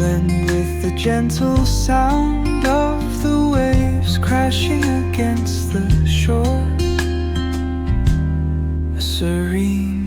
With the gentle sound of the waves crashing against the shore. A serene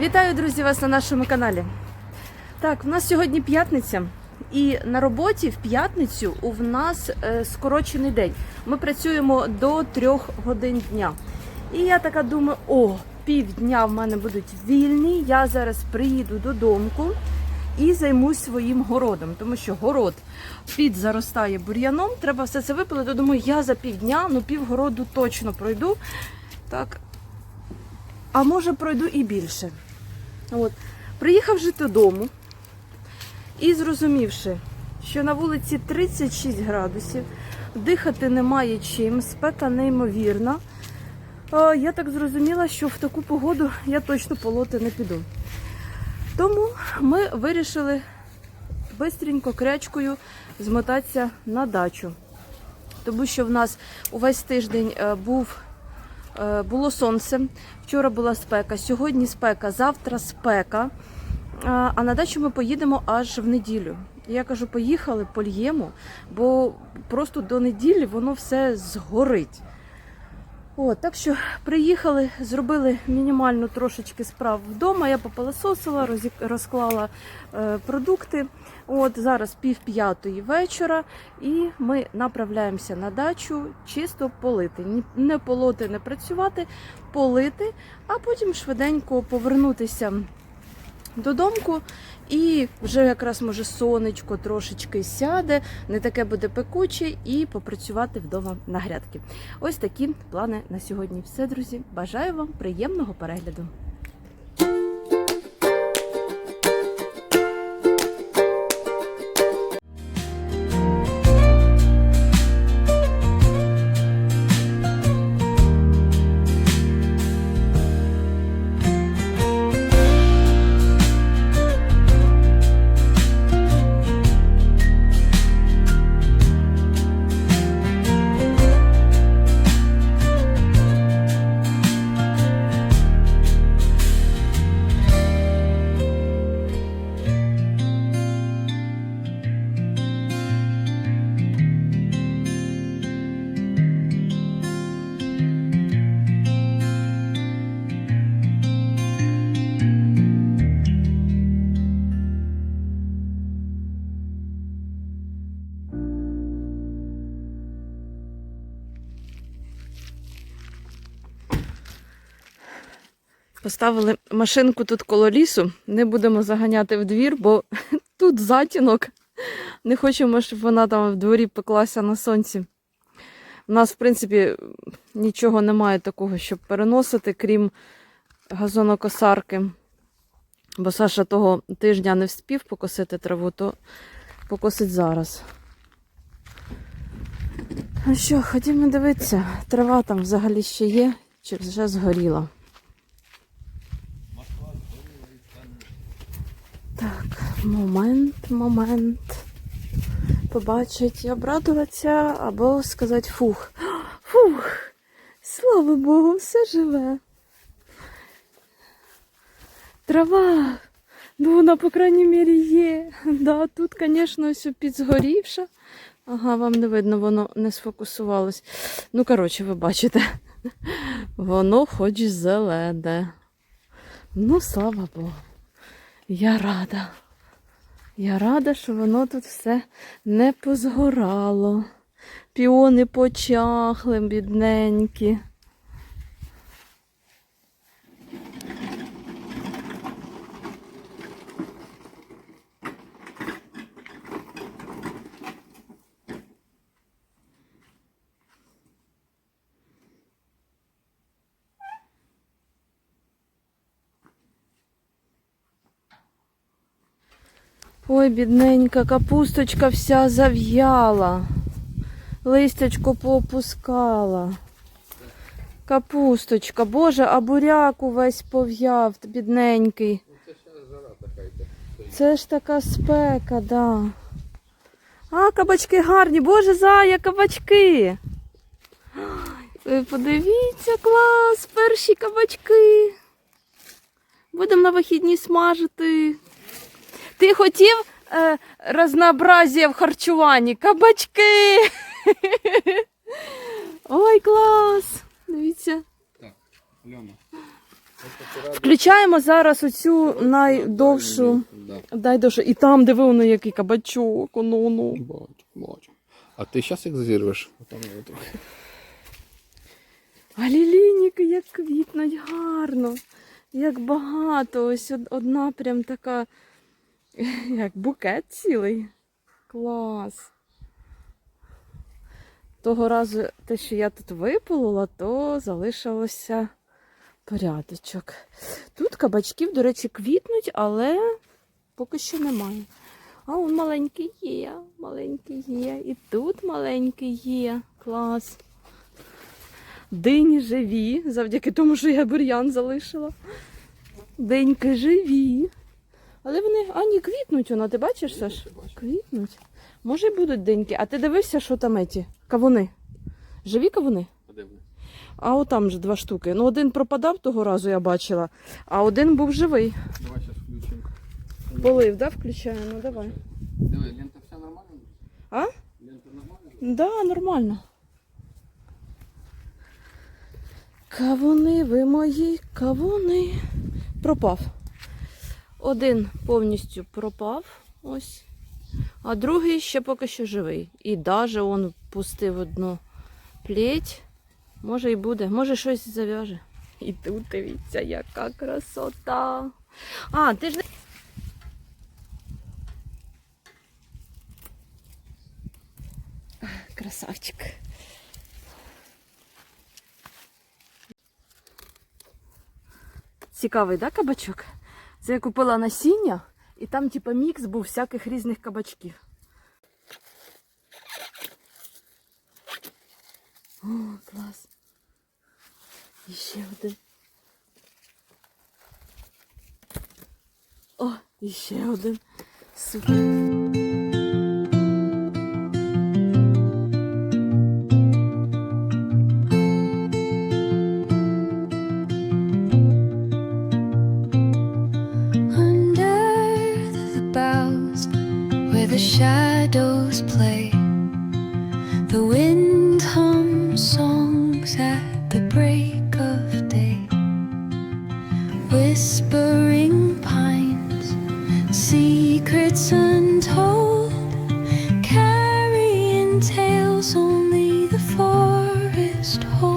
Вітаю, друзі, вас на нашому каналі. Так, в нас сьогодні п'ятниця, і на роботі в п'ятницю у нас е, скорочений день. Ми працюємо до трьох годин дня. І я така думаю, о, півдня в мене будуть вільні. Я зараз приїду додому і займусь своїм городом, тому що город під заростає бур'яном. Треба все це випилити. Думаю, я за півдня, ну півгороду точно пройду. Так. А може пройду і більше. От. Приїхавши додому і зрозумівши, що на вулиці 36 градусів, дихати немає чим, спека неймовірна, я так зрозуміла, що в таку погоду я точно полоти не піду. Тому ми вирішили бистренько крячкою змотатися на дачу. Тому що в нас увесь тиждень е, був було сонце. Вчора була спека, сьогодні спека, завтра спека. А а на дачу ми поїдемо аж в неділю. Я кажу, поїхали, польємо, бо просто до неділі воно все згорить. От, так що приїхали, зробили мінімально трошечки справ вдома. Я попилососила, розклала е, продукти. От зараз пів п'ятої вечора, і ми направляємося на дачу чисто полити. Не полоти, не працювати, полити, а потім швиденько повернутися додому. І вже якраз може сонечко трошечки сяде, не таке буде пекуче, і попрацювати вдома на грядки. Ось такі плани на сьогодні. Все, друзі. Бажаю вам приємного перегляду. Поставили машинку тут коло лісу. Не будемо заганяти в двір, бо тут затінок. Не хочемо, щоб вона там в дворі пеклася на сонці. У нас, в принципі, нічого немає такого, щоб переносити, крім газонокосарки. Бо Саша того тижня не вспів покосити траву, то покосить зараз. Ну що, ходімо дивитися, трава там взагалі ще є, чи вже згоріла. Так, момент, момент. Побачить обрадуватися, або сказати фух. Фух! Слава Богу, все живе. Трава. Ну, вона, по крайній мірі, є. Да, тут, звісно, все підзгорівша. Ага, вам не видно, воно не сфокусувалось. Ну, коротше, ви бачите. Воно хоч зелене. Ну, слава Богу. Я рада. Я рада, що воно тут все не позгорало. Піони почахли, бідненькі. Ой, бідненька, капусточка вся зав'яла. Листячко поопускала. Капусточка, боже, а буряк увесь пов'яв, бідненький. Це ж така спека, да. А, кабачки гарні, боже, зая, кабачки. Ви подивіться, клас, перші кабачки. Будемо на вихідні смажити. Ти хотів е, разнообразія в харчуванні? Кабачки. Ой, клас. Дивіться. Включаємо зараз оцю найдовшу. Да. Дай довше. І там, диви, воно який кабачок, оно, оно. Бачу. А ти зараз їх зірвеш? А лілійники як квітнуть гарно, як багато. Ось одна прям така, як букет цілий. Клас. Того разу те, що я тут виполола, то залишилося порядочок. Тут кабачків, до речі, квітнуть, але поки що немає. А он маленький є, маленький є. І тут маленький є. Клас. Дині живі, завдяки тому, що я бур'ян залишила. Деньки живі. Але вони, а ні, квітнуть воно, ти бачиш, Саш? Квітнуть. Може, й будуть деньки. А ти дивишся, що там еті? Кавуни. Живі кавуни? А отам же два штуки. Ну, один пропадав того разу, я бачила, а один був живий. Давай зараз включимо. Полив, да, включаємо? Ну, давай. Диви, лента вся нормальна? А? Лента нормальна? Да, нормально. Кавуни, ви мої кавуни. Пропав. Один повністю пропав. Ось. А другий ще поки що живий. І даже он пустив одну плеть. Може і буде, може щось зав'яже. І тут дивіться, яка красота. А, ти ж не. Красавчик. Цікавий, да, кабачок? Це я купила насіння, і там, типа, мікс був всяких різних кабачків. О, клас. І ще один. О, і ще один. Супер. stone.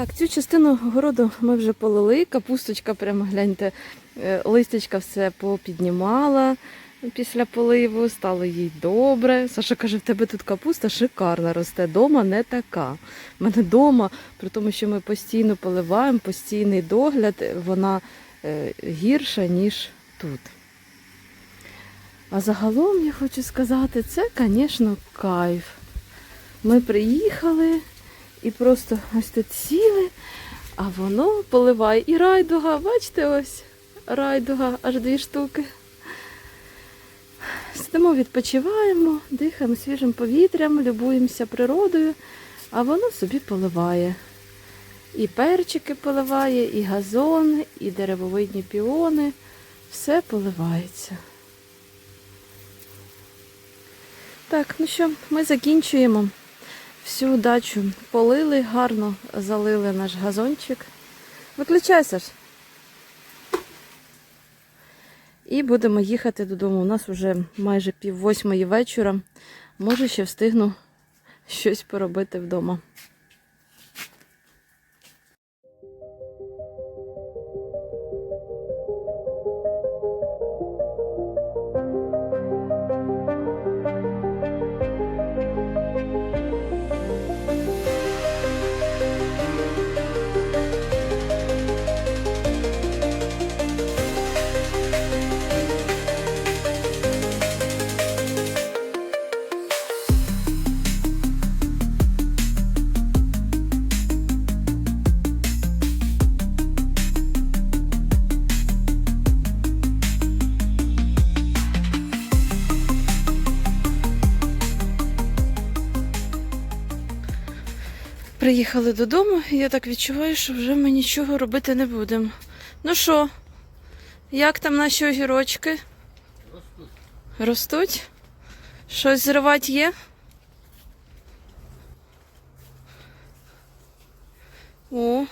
Так, цю частину городу ми вже полили. Капусточка, прямо гляньте, е, листячка все попіднімала після поливу, стало їй добре. Саша каже, в тебе тут капуста шикарна росте. Дома не така. У мене дома, при тому, що ми постійно поливаємо, постійний догляд, вона е, гірша, ніж тут. А загалом я хочу сказати, це, звісно, кайф. Ми приїхали і просто ось тут сіли, а воно поливає і райдуга. Бачите, ось райдуга, аж дві штуки. Сидимо, відпочиваємо, дихаємо свіжим повітрям, любуємося природою, а воно собі поливає. І перчики поливає, і газон, і деревовидні піони. Все поливається. Так, ну що, ми закінчуємо. Всю дачу полили, гарно залили наш газончик. Виключайся ж. І будемо їхати додому. У нас вже майже пів восьмої вечора. Може, ще встигну щось поробити вдома. Приїхали додому, і я так відчуваю, що вже ми нічого робити не будемо. Ну що, як там наші огірочки? Ростуть. Ростуть? Щось зривати є? О,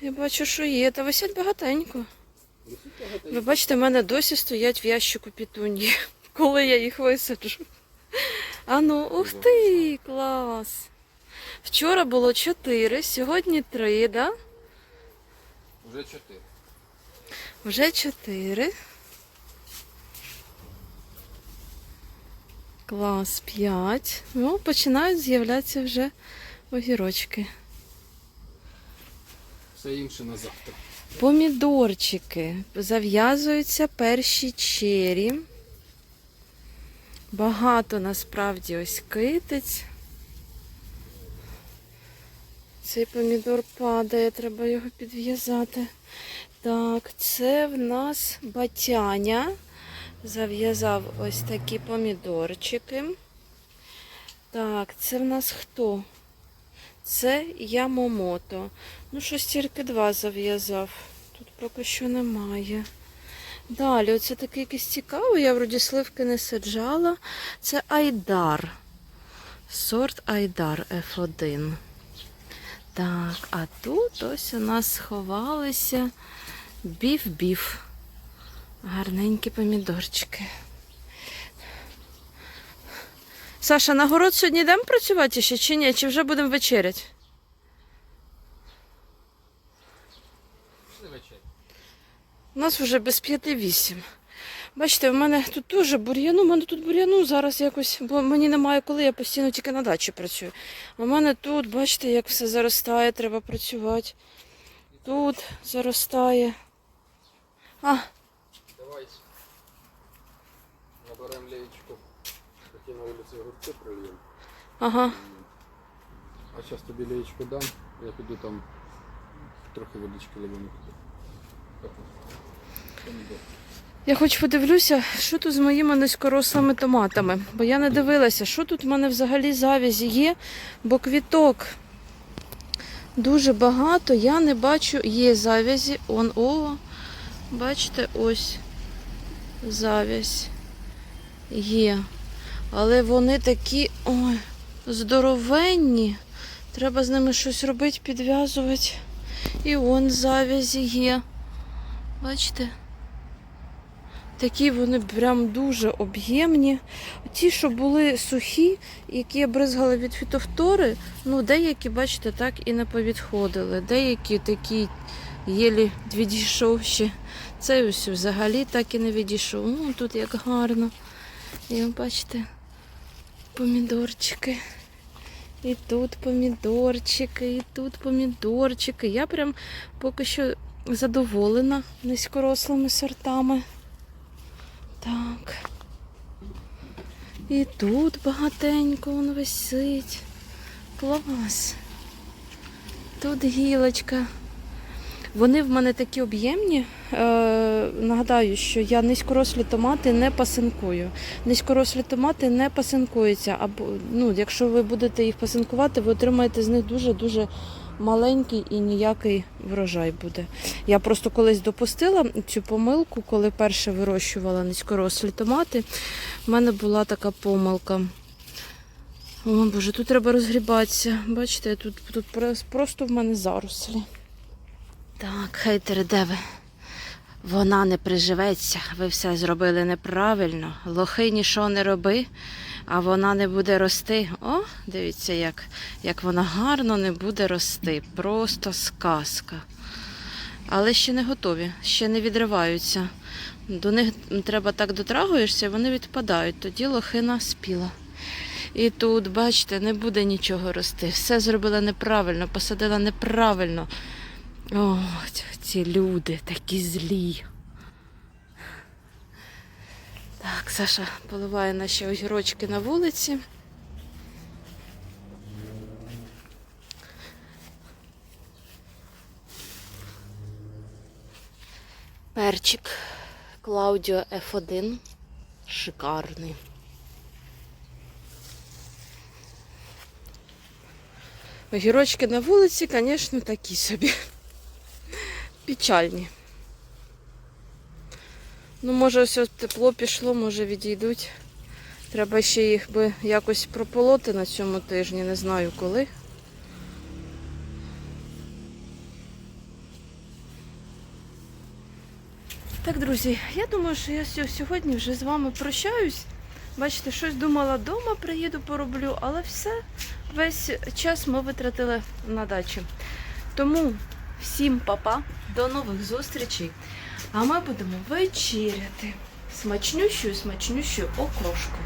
я бачу, що є. Та висять багатенько. Ви бачите, в мене досі стоять в ящику пітуньї, коли я їх висаджу. А ну, ух ти, клас! Вчора було 4, сьогодні 3, да? Вже чотири. Вже 4. Клас 5. Ну, починають з'являтися вже огірочки. Все інше на завтра. Помідорчики. Зав'язуються перші чері. Багато насправді ось китиць. Цей помідор падає, треба його підв'язати. Так, це в нас батяня. Зав'язав ось такі помідорчики. Так, це в нас хто? Це Ямомото. Ну, щось тільки два зав'язав. Тут поки що немає. Далі, оце такий якийсь цікавий, я вроді сливки не саджала. Це Айдар. Сорт Айдар F1. Так, а тут ось у нас сховалися біф-біф. Гарненькі помідорчики. Саша, на город сьогодні йдемо працювати ще чи ні? Чи вже будемо вечеряти? У нас вже без п'яти вісім. Бачите, в мене тут теж бур'яну, в мене тут бур'яну зараз якось, бо мені немає коли, я постійно тільки на дачі працюю. У мене тут, бачите, як все заростає, треба працювати. Тут заростає. А, Давай. Наберемо леєчку. Такі на вулиці огурці прольємо. ага. А зараз тобі леєчку дам. Я піду там трохи водички ливану. Я хоч подивлюся, що тут з моїми низькорослими томатами. Бо я не дивилася, що тут в мене взагалі завязі є, бо квіток дуже багато. Я не бачу, є завязі. Он, о, бачите, ось завязь є. Але вони такі ой, здоровенні. Треба з ними щось робити, підв'язувати. І он завязі є. Бачите? Такі вони прям дуже об'ємні. Ті, що були сухі, які я бризгала від фітофтори, ну деякі, бачите, так і не повідходили. Деякі такі єлі відійшовші. Цей ось взагалі так і не відійшов. Ну, тут як гарно. І бачите, помідорчики. І тут помідорчики, і тут помідорчики. Я прям поки що задоволена низькорослими сортами. Так. І тут багатенько воно висить. Клас. Тут гілочка. Вони в мене такі об'ємні. Е, нагадаю, що я низькорослі томати не пасинкую. Низькорослі томати не пасинкуються. Або, ну, якщо ви будете їх пасинкувати, ви отримаєте з них дуже-дуже маленький і ніякий врожай буде. Я просто колись допустила цю помилку, коли перше вирощувала низькорослі томати. У мене була така помилка. О, Боже, тут треба розгрібатися. Бачите, тут, тут просто в мене зарослі. Так, хейтери, де ви? Вона не приживеться, ви все зробили неправильно. Лохи нічого не роби, а вона не буде рости. О, дивіться, як, як вона гарно не буде рости. Просто сказка. Але ще не готові, ще не відриваються. До них треба так дотрагуєшся, вони відпадають. Тоді лохина спіла. І тут, бачите, не буде нічого рости. Все зробила неправильно, посадила неправильно. О, ці люди такі злі. Так, Саша поливає наші огірочки на вулиці. Перчик Клаудіо F1. Шикарний. Огірочки на вулиці, звісно, такі собі. Печальні. Ну, може, ось тепло пішло, може відійдуть. Треба ще їх би якось прополоти на цьому тижні, не знаю коли. Так, друзі, я думаю, що я сьогодні вже з вами прощаюсь. Бачите, щось думала вдома, приїду, пороблю, але все, весь час ми витратили на дачі. Тому всім папа, до нових зустрічей. А ми будемо вечеряти смачнющою, смачнющою окрошкою.